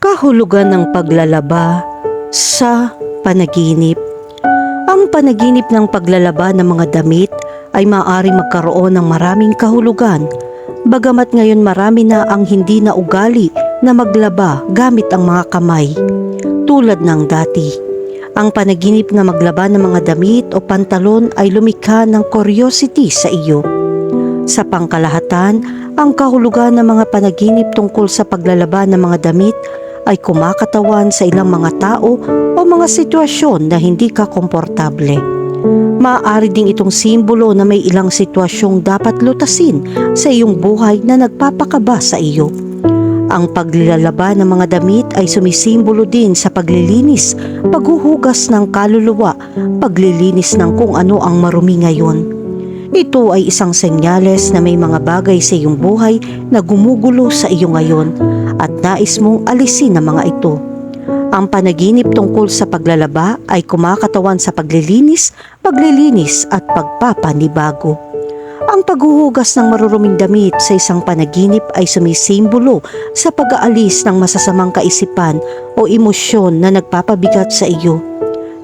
Kahulugan ng paglalaba sa panaginip. Ang panaginip ng paglalaba ng mga damit ay maaari magkaroon ng maraming kahulugan. Bagamat ngayon marami na ang hindi na ugali na maglaba gamit ang mga kamay. Tulad ng dati. Ang panaginip na maglaba ng mga damit o pantalon ay lumikha ng curiosity sa iyo. Sa pangkalahatan, ang kahulugan ng mga panaginip tungkol sa paglalaba ng mga damit ay kumakatawan sa ilang mga tao o mga sitwasyon na hindi ka komportable. Maaari ding itong simbolo na may ilang sitwasyong dapat lutasin sa iyong buhay na nagpapakaba sa iyo. Ang paglalaba ng mga damit ay sumisimbolo din sa paglilinis, paghuhugas ng kaluluwa, paglilinis ng kung ano ang marumi ngayon. Ito ay isang senyales na may mga bagay sa iyong buhay na gumugulo sa iyo ngayon nais mong alisin ang mga ito. Ang panaginip tungkol sa paglalaba ay kumakatawan sa paglilinis, paglilinis at pagpapanibago. Ang paghuhugas ng maruruming damit sa isang panaginip ay sumisimbolo sa pag-aalis ng masasamang kaisipan o emosyon na nagpapabigat sa iyo.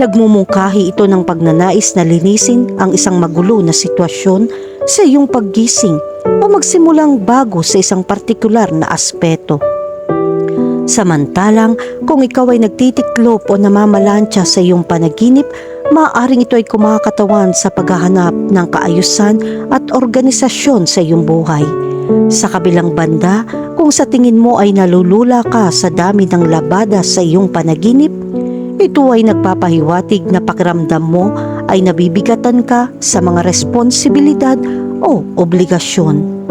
Nagmumungkahi ito ng pagnanais na linisin ang isang magulo na sitwasyon sa iyong paggising o magsimulang bago sa isang partikular na aspeto. Samantalang kung ikaw ay nagtitiklop o namamalansya sa iyong panaginip, maaaring ito ay kumakatawan sa paghahanap ng kaayusan at organisasyon sa iyong buhay. Sa kabilang banda, kung sa tingin mo ay nalulula ka sa dami ng labada sa iyong panaginip, ito ay nagpapahiwatig na pakiramdam mo ay nabibigatan ka sa mga responsibilidad o obligasyon.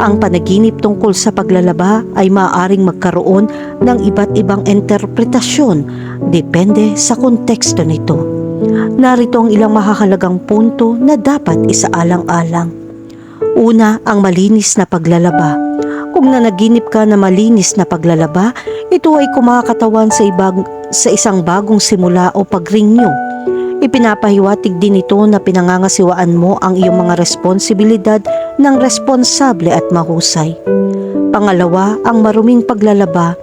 Ang panaginip tungkol sa paglalaba ay maaaring magkaroon ng iba't ibang interpretasyon depende sa konteksto nito. Narito ang ilang mahahalagang punto na dapat isaalang-alang. Una, ang malinis na paglalaba. Kung nanaginip ka na malinis na paglalaba, ito ay kumakatawan sa, ibang, sa isang bagong simula o pagrinyo. Ipinapahiwatig din ito na pinangangasiwaan mo ang iyong mga responsibilidad ng responsable at mahusay. Pangalawa, ang maruming paglalaba.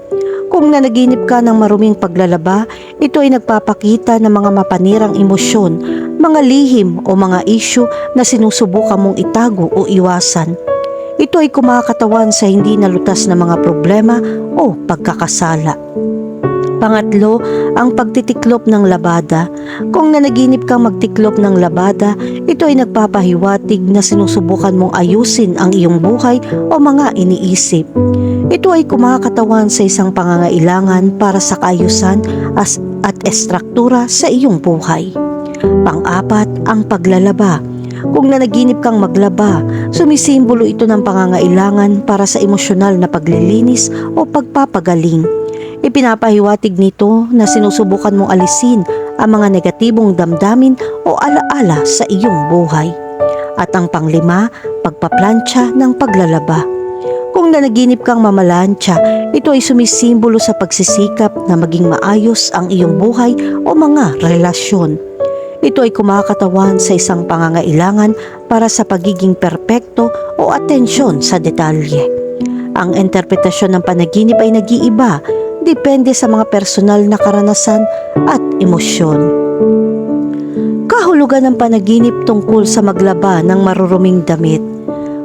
Kung nanaginip ka ng maruming paglalaba, ito ay nagpapakita ng mga mapanirang emosyon, mga lihim o mga isyu na sinusubukan mong itago o iwasan. Ito ay kumakatawan sa hindi nalutas na mga problema o pagkakasala. Pangatlo, ang pagtitiklop ng labada. Kung nanaginip kang magtiklop ng labada, ito ay nagpapahiwatig na sinusubukan mong ayusin ang iyong buhay o mga iniisip. Ito ay kumakatawan sa isang pangangailangan para sa kaayusan as at estruktura sa iyong buhay. Pang-apat, ang paglalaba. Kung nanaginip kang maglaba, sumisimbolo ito ng pangangailangan para sa emosyonal na paglilinis o pagpapagaling. Ipinapahiwatig nito na sinusubukan mong alisin ang mga negatibong damdamin o alaala sa iyong buhay. At ang panglima, pagpaplantsa ng paglalaba. Kung nanaginip kang mamalansya, ito ay sumisimbolo sa pagsisikap na maging maayos ang iyong buhay o mga relasyon. Ito ay kumakatawan sa isang pangangailangan para sa pagiging perpekto o atensyon sa detalye. Ang interpretasyon ng panaginip ay nag-iiba depende sa mga personal na karanasan at emosyon. Kahulugan ng panaginip tungkol sa maglaba ng maruruming damit.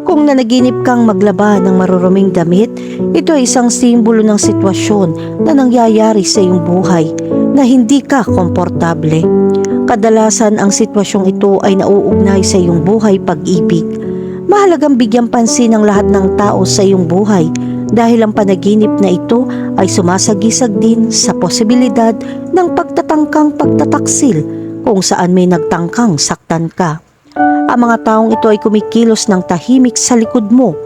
Kung nanaginip kang maglaba ng maruruming damit, ito ay isang simbolo ng sitwasyon na nangyayari sa iyong buhay na hindi ka komportable. Kadalasan ang sitwasyong ito ay nauugnay sa iyong buhay pag-ibig. Mahalagang bigyang pansin ng lahat ng tao sa iyong buhay dahil ang panaginip na ito ay sumasagisag din sa posibilidad ng pagtatangkang pagtataksil kung saan may nagtangkang saktan ka. Ang mga taong ito ay kumikilos ng tahimik sa likod mo,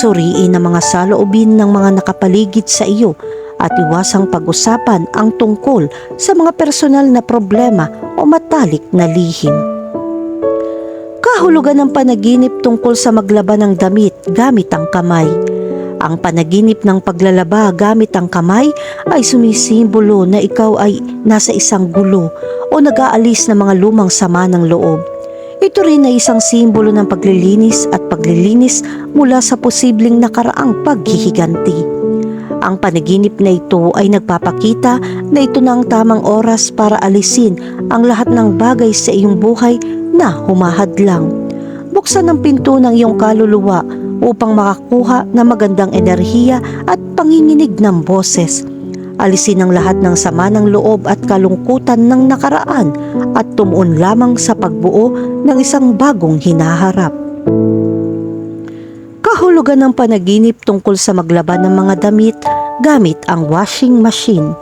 suriin ang mga saloobin ng mga nakapaligid sa iyo at iwasang pag-usapan ang tungkol sa mga personal na problema o matalik na lihim. Kahulugan ng panaginip tungkol sa maglaba ng damit gamit ang kamay. Ang panaginip ng paglalaba gamit ang kamay ay sumisimbolo na ikaw ay nasa isang gulo o nag-aalis ng mga lumang sama ng loob. Ito rin ay isang simbolo ng paglilinis at paglilinis mula sa posibleng nakaraang paghihiganti. Ang panaginip na ito ay nagpapakita na ito na ang tamang oras para alisin ang lahat ng bagay sa iyong buhay na humahadlang. Buksan ang pinto ng iyong kaluluwa upang makakuha ng magandang enerhiya at panginginig ng boses. Alisin ang lahat ng sama ng loob at kalungkutan ng nakaraan at tumuon lamang sa pagbuo ng isang bagong hinaharap. Kahulugan ng panaginip tungkol sa maglaban ng mga damit gamit ang washing machine.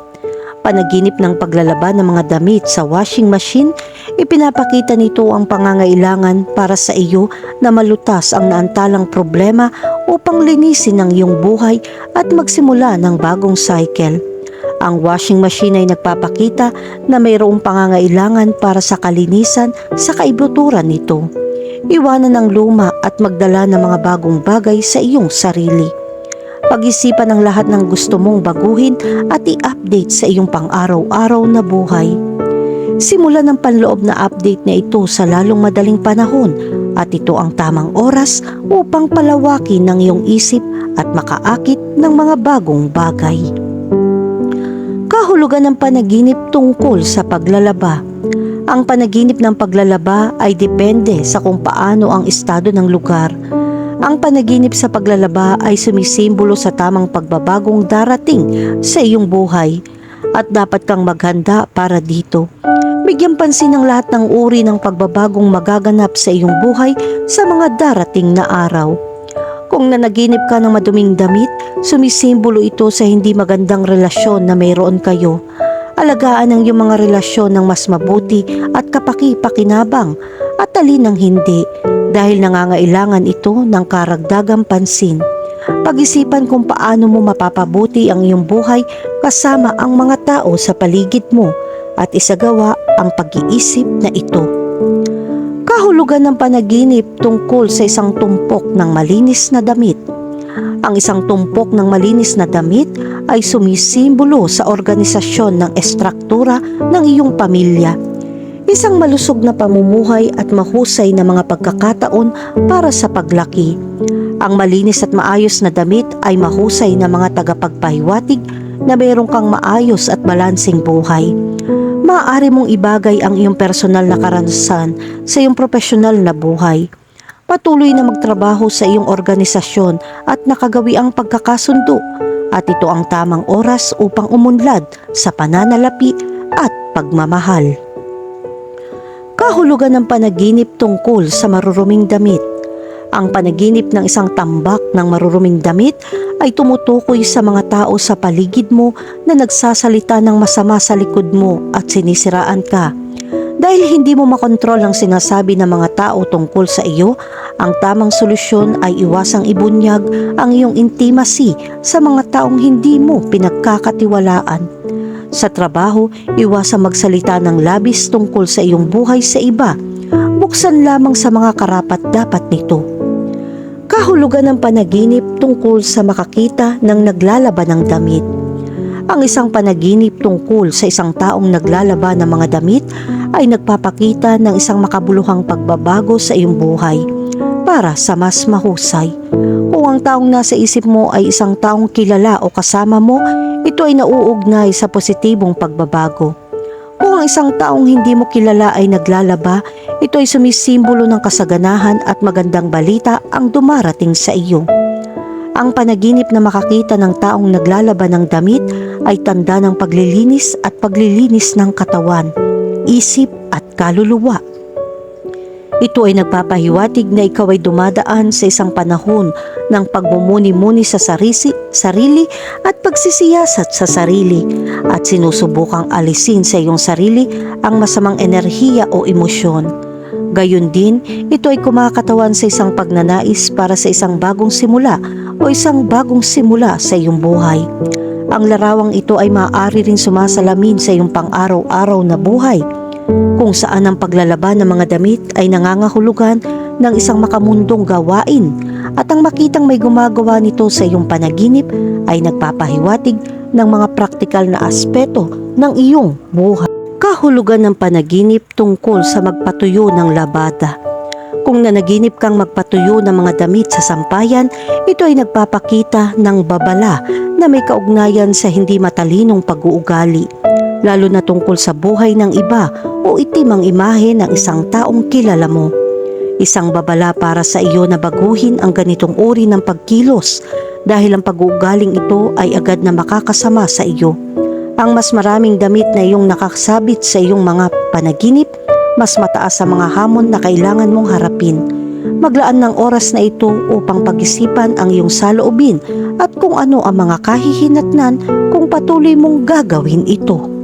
Panaginip ng paglalaba ng mga damit sa washing machine, ipinapakita nito ang pangangailangan para sa iyo na malutas ang naantalang problema upang linisin ang iyong buhay at magsimula ng bagong cycle. Ang washing machine ay nagpapakita na mayroong pangangailangan para sa kalinisan sa kaibuturan nito. Iwanan ang luma at magdala ng mga bagong bagay sa iyong sarili. Pag-isipan ang lahat ng gusto mong baguhin at i-update sa iyong pang-araw-araw na buhay. Simulan ng panloob na update na ito sa lalong madaling panahon at ito ang tamang oras upang palawakin ng iyong isip at makaakit ng mga bagong bagay. Kahulugan ng panaginip tungkol sa paglalaba. Ang panaginip ng paglalaba ay depende sa kung paano ang estado ng lugar. Ang panaginip sa paglalaba ay sumisimbolo sa tamang pagbabagong darating sa iyong buhay at dapat kang maghanda para dito. Bigyan pansin ang lahat ng uri ng pagbabagong magaganap sa iyong buhay sa mga darating na araw. Kung nanaginip ka ng maduming damit, sumisimbolo ito sa hindi magandang relasyon na mayroon kayo. Alagaan ang iyong mga relasyon ng mas mabuti at kapaki-pakinabang at alin ng hindi dahil nangangailangan ito ng karagdagang pansin. Pag-isipan kung paano mo mapapabuti ang iyong buhay kasama ang mga tao sa paligid mo at isagawa ang pag-iisip na ito. Kahulugan ng panaginip tungkol sa isang tumpok ng malinis na damit. Ang isang tumpok ng malinis na damit ay sumisimbolo sa organisasyon ng estruktura ng iyong pamilya. Isang malusog na pamumuhay at mahusay na mga pagkakataon para sa paglaki. Ang malinis at maayos na damit ay mahusay na mga tagapagpahiwatig na mayroon kang maayos at balansing buhay. Maaari mong ibagay ang iyong personal na karanasan sa iyong profesional na buhay. Patuloy na magtrabaho sa iyong organisasyon at nakagawi ang pagkakasundo at ito ang tamang oras upang umunlad sa pananalapi at pagmamahal. Kahulugan ng panaginip tungkol sa maruruming damit. Ang panaginip ng isang tambak ng maruruming damit ay tumutukoy sa mga tao sa paligid mo na nagsasalita ng masama sa likod mo at sinisiraan ka. Dahil hindi mo makontrol ang sinasabi ng mga tao tungkol sa iyo, ang tamang solusyon ay iwasang ibunyag ang iyong intimacy sa mga taong hindi mo pinagkakatiwalaan. Sa trabaho, iwasang magsalita ng labis tungkol sa iyong buhay sa iba. Buksan lamang sa mga karapat dapat nito. Kahulugan ng panaginip tungkol sa makakita ng naglalaban ng damit. Ang isang panaginip tungkol sa isang taong naglalaba ng mga damit ay nagpapakita ng isang makabuluhang pagbabago sa iyong buhay para sa mas mahusay. Kung ang taong nasa isip mo ay isang taong kilala o kasama mo, ito ay nauugnay sa positibong pagbabago. Kung ang isang taong hindi mo kilala ay naglalaba, ito ay sumisimbolo ng kasaganahan at magandang balita ang dumarating sa iyo. Ang panaginip na makakita ng taong naglalaba ng damit ay tanda ng paglilinis at paglilinis ng katawan, isip at kaluluwa. Ito ay nagpapahiwatig na ikaw ay dumadaan sa isang panahon ng pagmumuni-muni sa sarisi, sarili at pagsisiyasat sa sarili at sinusubukang alisin sa iyong sarili ang masamang enerhiya o emosyon. Gayun din, ito ay kumakatawan sa isang pagnanais para sa isang bagong simula o isang bagong simula sa iyong buhay. Ang larawang ito ay maaari rin sumasalamin sa iyong pang-araw-araw na buhay kung saan ang paglalaban ng mga damit ay nangangahulugan ng isang makamundong gawain at ang makitang may gumagawa nito sa iyong panaginip ay nagpapahiwatig ng mga praktikal na aspeto ng iyong buhay. Kahulugan ng panaginip tungkol sa magpatuyo ng labada. Kung nanaginip kang magpatuyo ng mga damit sa sampayan, ito ay nagpapakita ng babala na may kaugnayan sa hindi matalinong pag-uugali, lalo na tungkol sa buhay ng iba o itim ang imahe ng isang taong kilala mo. Isang babala para sa iyo na baguhin ang ganitong uri ng pagkilos dahil ang pag-uugaling ito ay agad na makakasama sa iyo. Ang mas maraming damit na iyong nakasabit sa iyong mga panaginip, mas mataas sa mga hamon na kailangan mong harapin. Maglaan ng oras na ito upang pag-isipan ang iyong saloobin at kung ano ang mga kahihinatnan kung patuloy mong gagawin ito.